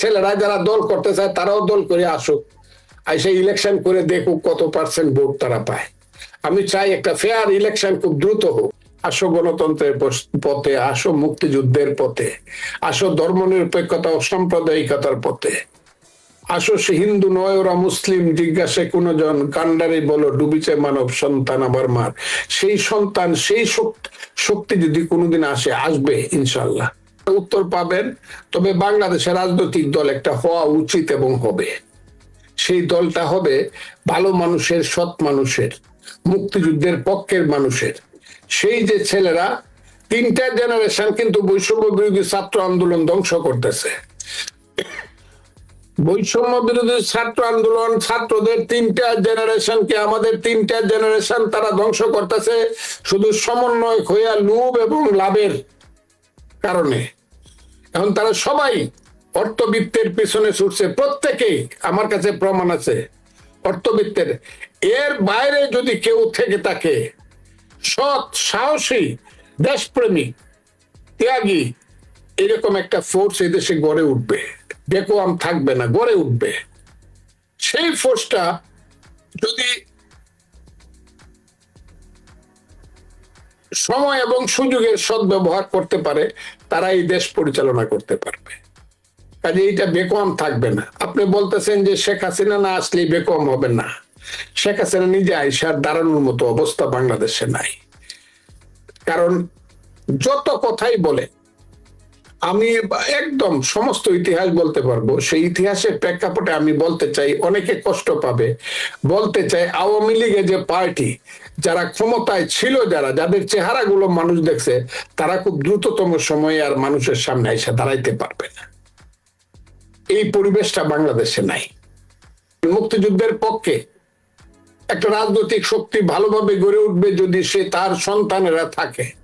ছেলেরা যারা দল করতে চায়, তারাও দল করে আসুক। আইসে ইলেকশন করে দেখুক কত পার্সেন্ট ভোট তারা পায়। আমি চাই একটা ফেয়ার ইলেকশন খুব দ্রুত হোক। আসো গণতন্ত্রের পথে, আসো মুক্তিযুদ্ধের পথে, আসো ধর্মনিরপেক্ষতা ও সাম্প্রদায়িকতার পথে। আসো সে হিন্দু নয়, ওরা মুসলিম, জিজ্ঞাসে কোন জন, কান্ডারে বলো, ডুবিছে মানব সন্তান আবার মার। সেই সন্তান, সেই শক্তি যদি কোনোদিন আসে, আসবে, ইনশাল্লাহ। উত্তর পাবেন, তবে বাংলাদেশের রাজনৈতিক দল একটা হওয়া উচিত এবং হবে। সেই দলটা হবে ভালো মানুষের, সৎ মানুষের, মুক্তিযুদ্ধের পক্ষের মানুষের। সেই যে ছেলেরা, তিনটা জেনারেশন কিন্তু বৈষম্য বিরোধী ছাত্র আন্দোলন ধ্বংস করতেছে। বৈষম্য বিরোধী ছাত্র আন্দোলন ছাত্রদের তিনটা জেনারেশনকে আমাদের তিনটা জেনারেশন তারা ধ্বংস করতেছে শুধু সমন্বয় হইয়া লোভ এবং লাভের কারণে। এখন তারা সবাই অর্থবিত্তের পিছনে ছুটছে, প্রত্যেকেই আমার কাছে প্রমাণ আছে, অর্থবিত্তের। এর বাইরে যদি কেউ থেকে থাকে, সৎ, সাহসী দেশপ্রেমিক ত্যাগী, এরকম একটা ফোর্স এদেশে গড়ে উঠবে। বেকোয়াম থাকবে না, গড়ে উঠবে। সেই ফোর্সটা যদি সময় এবং সুযোগের সদ্ব্যবহার করতে পারে তারা এই দেশ পরিচালনা করতে পারবে। কাজে এইটা বেকম থাকবে না। আপনি বলতেছেন যে শেখ হাসিনা না আসলে বেকম হবে না। শেখ হাসিনা নিজে আইসার দাঁড়ানোর মতো অবস্থা বাংলাদেশে নাই। কারণ যত কথাই বলে আমি একদম সমস্ত ইতিহাস বলতে পারব। সেই ইতিহাসের প্রেক্ষাপটে আমি বলতে চাই, অনেকে কষ্ট পাবে। বলতে চাই, আওয়ামী লীগের যে পার্টি, যারা ক্ষমতায় ছিল যারা, যাদের চেহারাগুলো মানুষ দেখছে, তারা খুব দ্রুততম সময়ে আর মানুষের সামনে এসে দাঁড়াইতে পারবে না। এই পরিবেশটা বাংলাদেশে নাই। মুক্তিযুদ্ধের পক্ষে একটা রাজনৈতিক শক্তি ভালোভাবে গড়ে উঠবে যদি সে তার সন্তানেরা থাকে।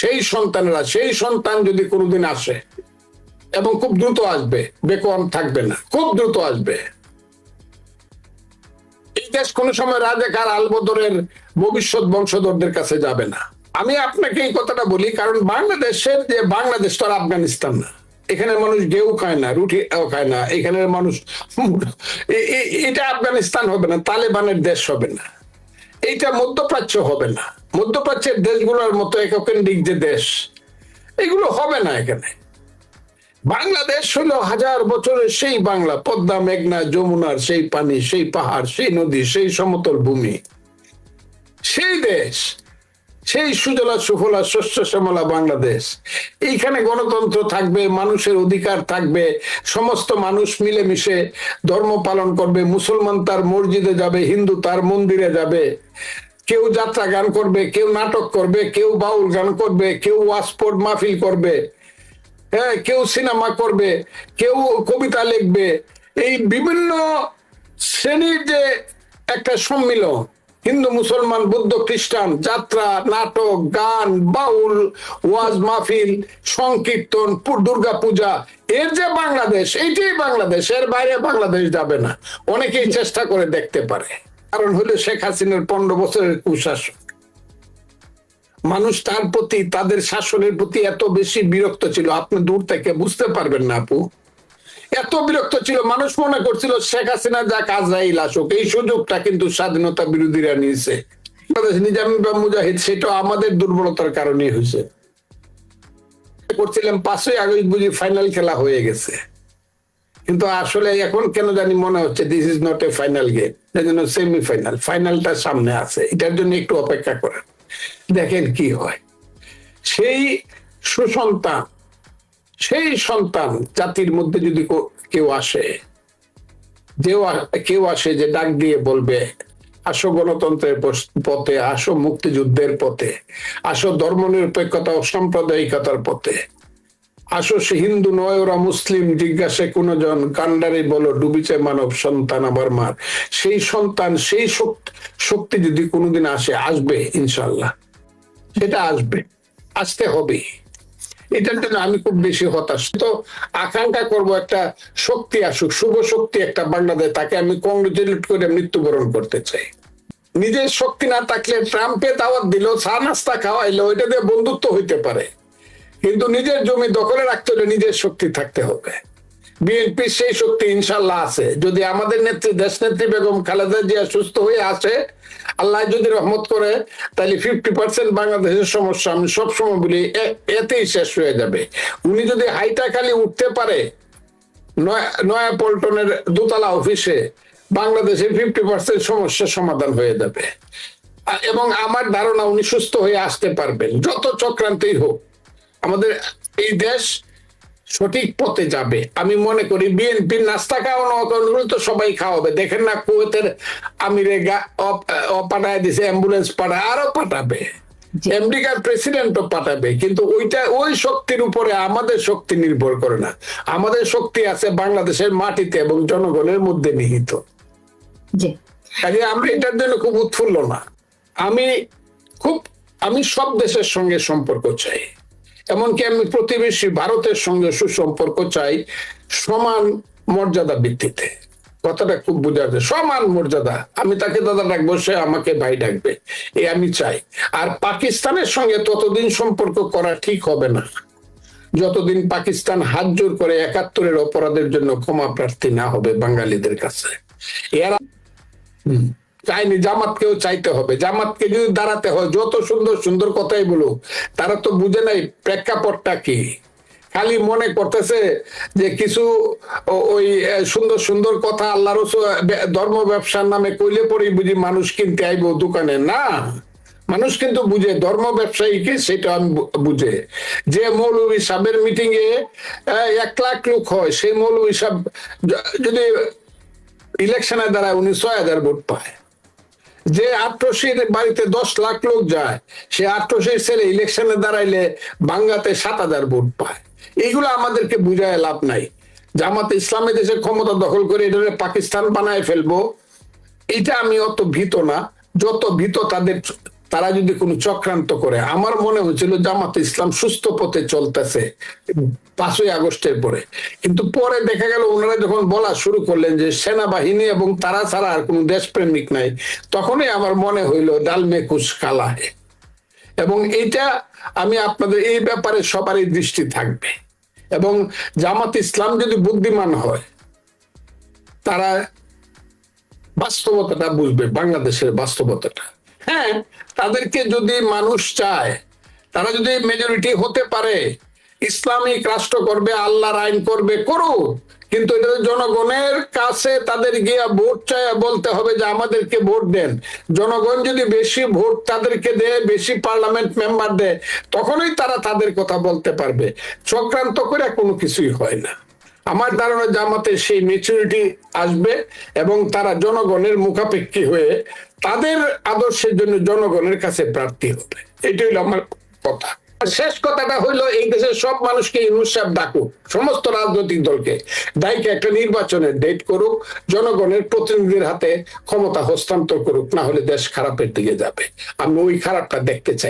সেই সন্তানেরা, সেই সন্তান যদি কোনোদিন আসে এবং খুব দ্রুত আসবে, বেকম থাকবে না, খুব দ্রুত আসবে। এই দেশ কোন সময় রাজাকার আলবদরের ভবিষ্যৎ বংশধরদের কাছে যাবে না। আমি আপনাকে এই কথাটা বলি, কারণ বাংলাদেশের যে, বাংলাদেশ তো আর আফগানিস্তান না। এখানে মানুষ গেউ খায় না, রুটি খায় না, এখানের মানুষ এটা আফগানিস্তান হবে না, তালেবানের দেশ হবে না। এইটা মধ্যপ্রাচ্য হবে না। মধ্যপ্রাচ্যের দেশগুলোর মতো এককেন্দ্রিক যে দেশ, এগুলো হবে না এখানে। বাংলাদেশ হলো হাজার বছরের সেই বাংলা, পদ্মা, মেঘনা, যমুনার সেই পানি, সেই পাহাড়, সেই নদী, সেই সমতল ভূমি। সেই দেশ, সেই সুজলা, সুফলা, শস্য, শ্যামলা বাংলাদেশ। এইখানে গণতন্ত্র থাকবে, মানুষের অধিকার থাকবে, সমস্ত মানুষ মিলেমিশে ধর্ম পালন করবে, মুসলমান তার মসজিদে যাবে, হিন্দু তার মন্দিরে যাবে। কেউ যাত্রা গান করবে, কেউ নাটক করবে, কেউ বাউল গান করবে, কেউ ওয়াসপোর্ট মাহফিল করবে হ্যাঁ কেউ সিনেমা করবে, কেউ কবিতা লিখবে। এই বিভিন্ন শ্রেণির যে একটা সম্মিলন, হিন্দু, মুসলমান, বৌদ্ধ, খ্রিস্টান, যাত্রা, নাটক, গান, বাউল, ওয়াজ মাহফিল, সংকীর্তন দুর্গা পূজা এর যে বাংলাদেশ, এইটাই বাংলাদেশ, এর বাইরে বাংলাদেশ যাবে না। অনেকেই চেষ্টা করে দেখতে পারে। কারণ হলো শেখ হাসিনার পনেরো বছরের কুশাসন। মানুষ তার প্রতি, তাদের শাসনের প্রতি এত বেশি বিরক্ত ছিল, আপনি দূর থেকে বুঝতে পারবেন না আপু। এত বিরক্ত ছিল, মানুষ মনে করছিল শেখ হাসিনা যা কাজরাইল আসুক এই সুযোগটা কিন্তু স্বাধীনতা বিরোধীরা নিয়েছে। নিজামী বা মুজাহিদ সেটা আমাদের দুর্বলতার কারণেই হয়েছে। করছিলাম পাঁচই আগস্ট, বুঝি ফাইনাল খেলা হয়ে গেছে। কিন্তু আসলে এখন কেন জানি মনে হচ্ছে this is not a final game জন্য সেমিফাইনাল ফাইনালটা সামনে আছে, এটার জন্য একটু অপেক্ষা করেন, দেখেন কি হয়। সেই সুসন্তান, সেই সন্তান জাতির মধ্যে যদি কেউ আসে, যেও কেউ আসে যে ডাক দিয়ে বলবে, আসো গণতন্ত্রের পথে, আসো মুক্তিযুদ্ধের পথে, আসো ধর্মনিরপেক্ষতা ও সাম্প্রদায়িকতার পথে আসো সে হিন্দু নয়, ওরা মুসলিম, জিজ্ঞাসে কোন জন, কান্ডারে বলো, ডুবিছে মানব সন্তান আবার মার। সেই সন্তান, সেই শক্তি শক্তি যদি কোনোদিন আসে, আসবে ইনশাল্লাহ সেটা আসবে, আসতে হবে। এটার জন্য আমি খুব বেশি হতাশ। তো আকাঙ্ক্ষা করব একটা শক্তি আসুক, শুভ শক্তি একটা বাংলাদেশ, তাকে আমি কংগ্রেচুলেট করে মৃত্যুবরণ করতে চাই। নিজের শক্তি না থাকলে ট্রাম্পে দাওয়াত দিল, চা নাস্তা খাওয়াইলো, ওইটা দিয়ে বন্ধুত্ব হইতে পারে। কিন্তু নিজের জমি দখলে রাখতে হলে নিজের শক্তি থাকতে হবে। বিএনপি সেই শক্তি ইনশাল্লাহ আছে। যদি আমাদের নেত্রী দেশ নেত্রী বেগম খালেদা জিয়া সুস্থ হয়ে আসে, আল্লাহ যদি রহমত করে, তাহলে ফিফটি পার্সেন্ট বাংলাদেশের সমস্যা আমি সবসময় বলি এতেই শেষ হয়ে যাবে। উনি যদি হাইটা খালি উঠতে পারে, নয়া- পল্টনের দোতলা অফিসে বাংলাদেশের ফিফটি পার্সেন্ট সমস্যার সমাধান হয়ে যাবে। এবং আমার ধারণা উনি সুস্থ হয়ে আসতে পারবেন, যত চক্রান্তই হোক। আমাদের এই দেশ সঠিক পথে যাবে। আমি মনে করি বিএনপির নাস্তা খাওয়ানো তো সবাই খাওয়াবে। দেখেন না কুয়েতের আমিরে পাঠায় দিছে অ্যাম্বুলেন্স পাঠায় আরও পাঠাবে। আমেরিকার প্রেসিডেন্টও পাঠাবে। কিন্তু ওইটা ওই শক্তির উপরে আমাদের শক্তি নির্ভর করে না। আমাদের শক্তি আছে বাংলাদেশের মাটিতে এবং জনগণের মধ্যে নিহিত। কাজে আমরা এটার জন্য খুব উৎফুল্ল না। আমি খুব আমি সব দেশের সঙ্গে সম্পর্ক চাই। এমনকি আমি প্রতিবেশী ভারতের সঙ্গে সুসম্পর্ক চাই সমান মর্যাদা ভিত্তিতে। কথাটা খুব বোঝা যায়। সমান মর্যাদা। আমি তাকে দাদা ডাকবো সে আমাকে ভাই ডাকবে। এ আমি চাই। আর পাকিস্তানের সঙ্গে ততদিন সম্পর্ক করা ঠিক হবে না। যতদিন পাকিস্তান হাত জোর করে একাত্তরের অপরাধের জন্য ক্ষমা প্রার্থী না হবে বাঙালিদের কাছে। এরা হুম, চাইনি, জামাতকেও চাইতে হবে। জামাতকে যদি দাঁড়াতে হয়, যত সুন্দর সুন্দর কথাই বলুক, তারা তো বুঝে নাই প্রেক্ষাপটটা কি। খালি মনে করতেছে যে কিছু ওই সুন্দর সুন্দর কথা আল্লাহর ধর্ম ব্যবসার নামে কইলে পরেই বুঝি মানুষ কিনতে আইব দোকানে। না, মানুষ কিন্তু বুঝে, ধর্ম ব্যবসায়ীকে সেটা আমি বুঝে। যে মৌলভী সাহেবের মিটিং এ, এক লাখ লোক হয়, সেই মৌলভী সাহেব যদি ইলেকশনে দ্বারা উনি ছয় হাজার ভোট পায়। যে আট্রসির বাড়িতে দশ লাখ লোক যায়, সে আট্রসির ছেলে ইলেকশনে দাঁড়াইলে বাংলাতে সাত হাজার ভোট পায়। এইগুলো আমাদেরকে বুঝায় লাভ নাই। জামাত ইসলামের দেশে ক্ষমতা দখল করে এটা পাকিস্তান বানায় ফেলব, এটা আমি অত ভীত না। যত ভীত তাদের তারা যদি কোনো চক্রান্ত করে, আমার মনে হয়েছিল জামাত ইসলাম সুস্থ পথে চলতেছে পাঁচই আগস্টের পরে। কিন্তু পরে দেখা গেল ওনারা যখন বলা শুরু করলেন যে সেনাবাহিনী এবং তারা ছাড়া আর কোনো দেশপ্রেমিক নাই, তখনই আমার মনে হইল ডালমে কুচ কালা এবং এইটা আমি আপনাদের, এই ব্যাপারে সবারই দৃষ্টি থাকবে। এবং জামাত ইসলাম যদি বুদ্ধিমান হয়, তারা বাস্তবতাটা বুঝবে, বাংলাদেশের বাস্তবতাটা। হ্যাঁ তাদেরকে যদি মানুষ চায়, তারা যদি মেজরিটি হতে পারে, ইসলামিক রাষ্ট্র করবে, আল্লাহর আইন করবে, করুক। কিন্তু এটা জনগণের কাছে তাদের গিয়া ভোট চায় বলতে হবে যে আমাদেরকে ভোট দেন। জনগণ যদি বেশি ভোট তাদেরকে দেয়, বেশি পার্লামেন্ট মেম্বার দেয়, তখনই তারা তাদের কথা বলতে পারবে। চক্রান্ত করে কোনো কিছুই হয় না। আমার ধারণা জামাতে সেই মেচুরিটি আসবে এবং তারা জনগণের মুখাপেক্ষী হয়ে তাদের আদর্শের জন্য জনগণের কাছে প্রার্থী হবে। এটাই হলো আমার কথা। শেষ কথাটা হইল এই দেশের সব মানুষকে ইউনুস ডাকুক, সমস্ত রাজনৈতিক দলকে। দায়িত্ব একটা নির্বাচনের ডেট করুক, জনগণের প্রতিনিধির হাতে ক্ষমতা হস্তান্তর করুক, না হলে দেশ খারাপের দিকে যাবে। আমি ওই খারাপটা দেখতে চাই।